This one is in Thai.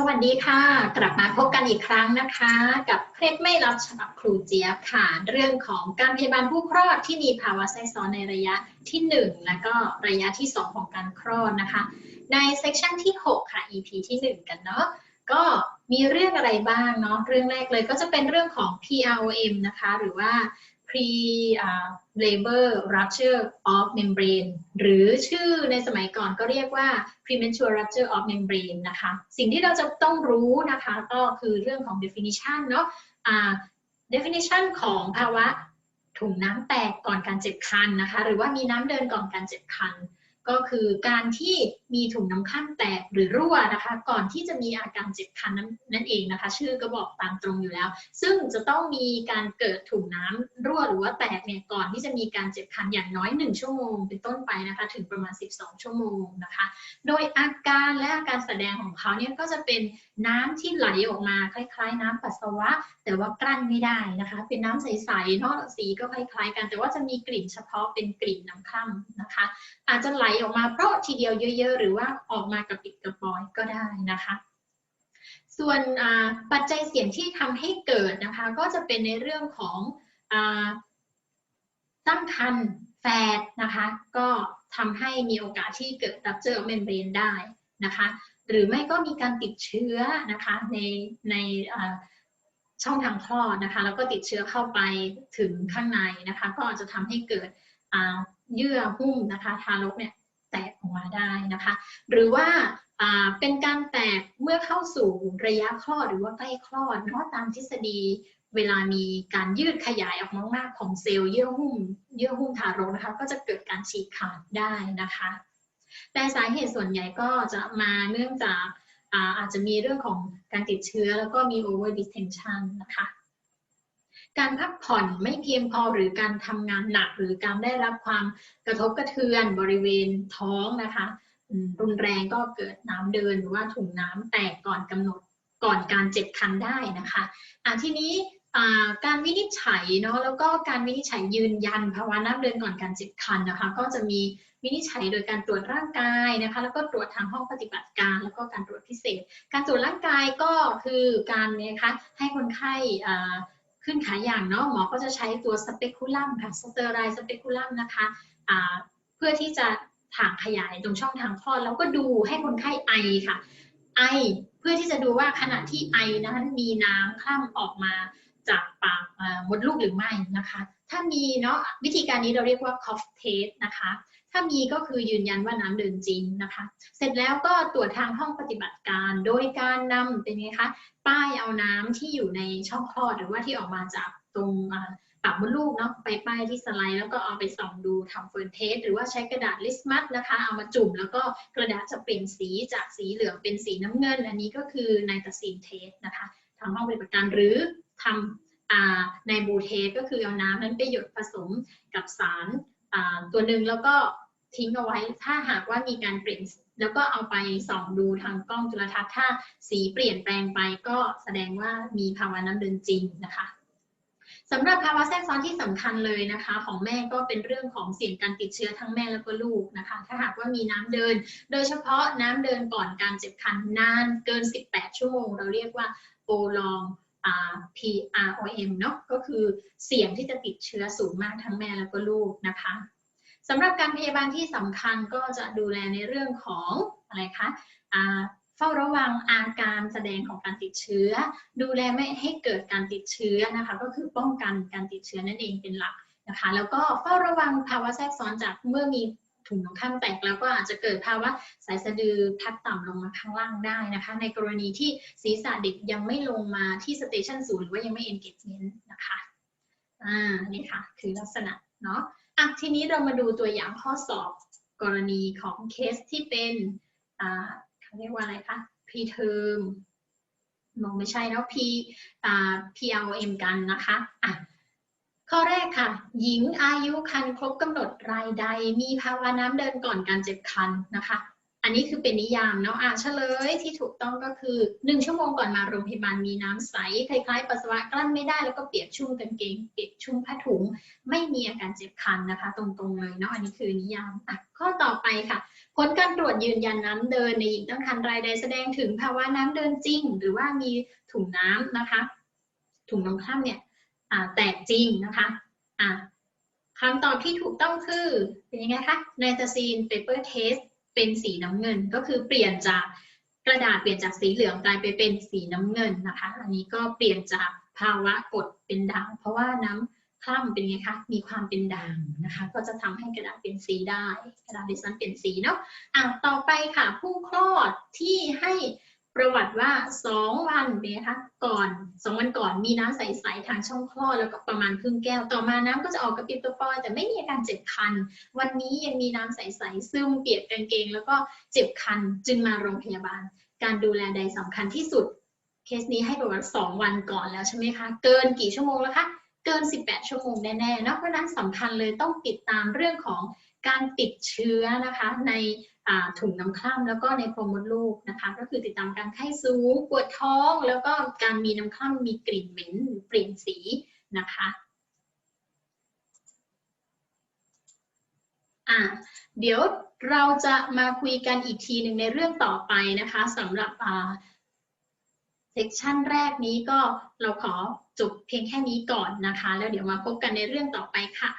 สวัสดีค่ะ กลับมาพบกันอีกครั้งนะคะ กับเคล็ดไม่รับฉบับครูเจี๊ยบค่ะ เรื่องของการพยาบาลผู้คลอดที่มีภาวะแทรกซ้อนในระยะที่ 1 และก็ระยะที่ 2 ของการคลอดนะคะ ในเซสชันที่ 6 ค่ะ EP ที่ 1 กันเนาะก็มีเรื่องอะไรบ้างเนาะเรื่องแรกเลยก็จะเป็นเรื่องของ PROM นะคะ หรือว่า pre uh, labor rupture of membrane หรือชื่อในสมัยก่อนก็เรียกว่า premature rupture of membrane นะคะ สิ่งที่เราจะต้องรู้นะคะก็คือเรื่องของ definition เนาะะ definition ของภาวะถุงน้ำแตกก่อนการเจ็บคันนะคะ หรือว่ามีน้ำเดินก่อนการเจ็บคัน ก็คือการที่มีถุงน้ำข้างแตกหรือรั่วนะคะ ก่อนที่จะมีอาการเจ็บคันนั้นนั่นเองนะคะ ชื่อก็บอกตามตรงอยู่แล้ว ซึ่งจะต้องมีการเกิดถุงน้ำรั่วหรือว่าแตกเนี่ยก่อนที่จะมีการเจ็บคันอย่างน้อย 1 ชั่วโมง เป็นต้นไปนะคะ ถึงประมาณ 12 ชั่วโมงนะคะ โดยอาการและอาการแสดงของเขาเนี่ยก็จะเป็นน้ำที่ไหลออกมาคล้ายๆ น้ำปัสสาวะ แต่ว่ากลั้นไม่ได้นะคะ เป็นน้ำใสๆเนาะสีก็คล้ายๆ กัน แต่ว่าจะมีกลิ่นเฉพาะเป็นกลิ่นน้ำคร่ำนะคะ อาจจะไหลออกมาเพราะทีเดียวเยอะ ๆ หรือว่าออกมากระปิดกระปอยก็ได้นะคะ ส่วนปัจจัยเสี่ยงที่ทำให้เกิดนะคะ ก็จะเป็นในเรื่องของอตั้งครรภ์แฟดนะคะ ก็ทำให้มีโอกาสที่เกิดรับเจอเมมเบรนได้นะคะ หรือไม่ก็มีการติดเชื้อนะคะในในช่องทางคลอดนะคะ แล้วก็ติดเชื้อเข้าไปถึงข้างในนะคะ ก็อาจจะทำให้เกิดเยื่อหุ้มนะคะ ทารกเนี่ย แตกออกมาได้นะคะ หรือว่าเป็นการแตกเมื่อเข้าสู่ระยะคลอดหรือว่าใกล้คลอดเนาะตามทฤษฎีเวลามีการยืดขยายออกมากๆของเซลล์เยื่อหุ้มเยื่อหุ้มทารกนะคะก็จะเกิดการฉีกขาดได้นะคะ แต่สาเหตุส่วนใหญ่ก็จะมาเนื่องจากอาจจะมีเรื่องของการติดเชื้อแล้วก็มี over distension นะคะ การพักผ่อนไม่เพียงพอหรือการทำงานหนัก หรือการได้รับความกระทบกระเทือนบริเวณท้องนะคะรุนแรงก็เกิดน้ำเดินหรือว่าถุงน้ำแตกก่อนกำหนดก่อนการเจ็บคันได้นะคะะทีนี้การวินิจฉัยเนาะแล้วก็การวินิจฉัยยืนยันภาวะน้ำเดินก่อนการเจ็บคันนะคะ ก็จะมีวินิจฉัยโดยการตรวจร่างกายนะคะ แล้วก็ตรวจทางห้องปฏิบัติการ แล้วก็การตรวจพิเศษ การตรวจร่างกายก็คือการนะคะให้คนไข้ ขึ้นขาอย่างเนาะหมอก็จะใช้ตัวสเปกุลัมค่ะสเตอร์ไรสเปกุลัมนะคะเพื่อที่จะถ่างขยายตรงช่องทางคลอดแล้วก็ดูให้คนไข้ไอค่ะ ไอเพื่อที่จะดูว่าขณะที่ไอนั้นมีน้ำคล่ำออกมาจากปากมดลูกหรือไม่นะคะ ถ้ามีเนาะวิธีการนี้เราเรียกว่า cough test นะคะ ถ้ามีก็คือยืนยันว่าน้ำเดินจริงนะคะ เสร็จแล้วก็ตรวจทางห้องปฏิบัติการโดยการนำเป็นไงคะป้ายเอาน้ำที่อยู่ในช่องคลอดหรือว่าที่ออกมาจากตรงปากมดลูกเนาะไปป้ายที่สไลด์แล้วก็เอาไปส่องดูทำเฟิร์นเทสหรือว่าใช้กระดาษลิสมัสนะคะ เอามาจุ่มแล้วก็กระดาษจะเปลี่ยนสีจากสีเหลืองเป็นสีน้ำเงิน อันนี้ก็คือไนตาซีนเทสนะคะทางห้องปฏิบัติการหรือทำ ในบูเทสก็คือเอาน้ำนั้นไปหยดผสมกับสารตัวหนึ่งแล้วก็ทิ้งเอาไว้ถ้าหากว่ามีการเปลี่ยนแล้วก็เอาไปส่องดูทางกล้องจุลทรรศน์ถ้าสีเปลี่ยนแปลงไปก็แสดงว่ามีภาวะน้ำเดินจริงนะคะสำหรับภาวะแทรกซ้อนที่สำคัญเลยนะคะ ของแม่ก็เป็นเรื่องของเสี่ยงการติดเชื้อทั้งแม่แล้วก็ลูกนะคะ ถ้าหากว่ามีน้ำเดิน โดยเฉพาะน้ำเดินก่อนการเจ็บคันนานเกิน 18 ชั่วโมง เราเรียกว่าโปรลอง PROM เนาะก็คือเสี่ยงที่จะติดเชื้อสูงมากทั้งแม่แล้วก็ลูกนะคะสำหรับการพยาบาลที่สำคัญก็จะดูแลในเรื่องของอะไรคะเฝ้าระวังอาการแสดงของการติดเชื้อ ดูแลไม่ให้เกิดการติดเชื้อนะคะ ก็คือป้องกันการติดเชื้อนั่นเองเป็นหลักนะคะ แล้วก็เฝ้าระวังภาวะแทรกซ้อนจากเมื่อมี ถุงน้ำข้างแตกแล้วก็อาจจะเกิดภาวะสายสะดือพัดต่ำลงมาข้างล่างได้นะคะ ในกรณีที่ศีรษะเด็กยังไม่ลงมาที่สเตชันศูนย์หรือว่ายังไม่ engagement นะคะ อ่า นี่ค่ะ คือลักษณะเนาะอะทีนี้เรามาดูตัวอย่างข้อสอบกรณีของเคสที่เป็นอ่าเขาเรียกว่าอะไรคะ p term มองไม่ใช่แล้ว p อ่า PLM กันนะคะอะ ข้อแรกค่ะ หญิงอายุคันครบกำหนดรายใด มีภาวะน้ำเดินก่อนการเจ็บคันนะคะ อันนี้คือเป็นนิยามเนาะอะเฉลยที่ถูกต้องก็คือ 1 ชั่วโมงก่อนมาโรงพยาบาลมีน้ำใส คล้ายๆปัสสาวะกลั้นไม่ได้แล้วก็เปียกชุ่มกางเกง เปียกชุ่มผ้าถุง ไม่มีอาการเจ็บคันนะคะ ตรงๆเลยเนาะอันนี้คือนิยามอะข้อต่อไปค่ะผลการตรวจยืนยันน้ำเดินในหญิงตั้งครรภ์รายใดแสดงถึงภาวะน้ำเดินจริง หรือว่ามีถุงน้ำนะคะ ถุงน้ำคร่ำเนี่ย แตกจริงนะคะคำตอบที่ถูกต้องคือเป็นยังไงคะไนตาซีนเปเปอร์เทสเป็นสีน้ำเงินก็คือเปลี่ยนจากกระดาษเปลี่ยนจากสีเหลืองกลายไปเป็นสีน้ำเงินนะคะ อันนี้ก็เปลี่ยนจากภาวะกดเป็นด่าง เพราะว่าน้ำคร่ำเป็นไงคะมีความเป็นด่างนะคะ ก็จะทำให้กระดาษเป็นสีได้ กระดาษดิสันเป็นสีเนาะอะต่อไปค่ะผู้คลอดที่ให้ ประวัติว่า2วันเนไงคะก่อน2วันก่อนมีน้ำใสๆทางช่องคลอดแล้วก็ประมาณครึ่งแก้ว ต่อมาน้ำก็จะออกกระปิบกระปอยแต่ไม่มีอาการเจ็บคัน วันนี้ยังมีน้ำใสๆซึมเปียกกางเกง แล้วก็เจ็บคันจึงมาโรงพยาบาล การดูแลใดสำคัญที่สุด เคสนี้ให้ประวัติ2วันก่อนแล้วใช่ไหมคะ เกินกี่ชั่วโมงแล้วคะเกิน 18 ชั่วโมงแน่ๆเนอะเพราะนั้นสำคัญเลยต้องติดตามเรื่องของการติดเชื้อนะคะใน ถุงน้ำคร่ำแล้วก็ในโพรงมดลูกนะคะ ก็คือติดตามการไข้สูงปวดท้อง แล้วก็การมีน้ำคร่ำมีกลิ่นเหม็นหรือเปลี่ยนสีนะคะอ่าเดี๋ยวเราจะมาคุยกันอีกทีหนึ่งในเรื่องต่อไปนะคะสำหรับเซกชันแรกนี้ก็เราขอจบเพียงแค่นี้ก่อนนะคะ แล้วเดี๋ยวมาพบกันในเรื่องต่อไปค่ะ